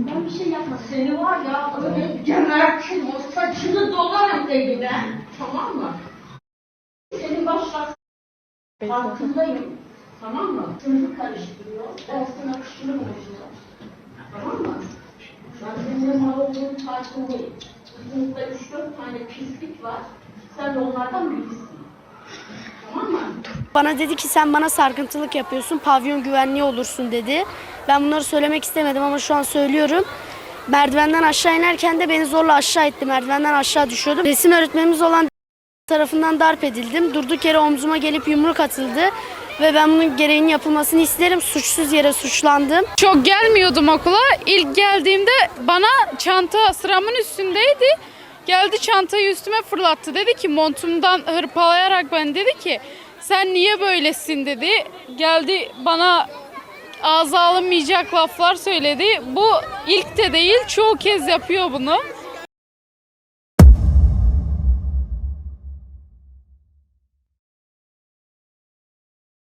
Ben bir şey yapma. Seni var ya öyle gemertim. O saçını dolarım eline. Tamam mı? Senin başlar farkındayım. Tamam mı? Sınıfı karıştırıyor. Ben sana kışını bozuyor. Tamam mı? Ben senin mal olduğun farkındayım. Sınıfta üç dört tane pislik var. Sen de onlardan birisin. Bana dedi ki sen bana sarkıntılık yapıyorsun, pavyon güvenliği olursun dedi. Ben bunları söylemek istemedim ama şu an söylüyorum. Merdivenden aşağı inerken de beni zorla aşağı etti. Merdivenden aşağı düşüyordum. Resim öğretmenimiz olan tarafından darp edildim. Durduk yere omzuma gelip yumruk atıldı. Ve ben bunun gereğinin yapılmasını isterim. Suçsuz yere suçlandım. Çok gelmiyordum okula. İlk geldiğimde bana çanta sıramın üstündeydi. Geldi çantayı üstüme fırlattı. Dedi ki montumdan hırpalayarak ben dedi ki sen niye böylesin dedi. Geldi bana ağza alınmayacak laflar söyledi. Bu ilk de değil çoğu kez yapıyor bunu.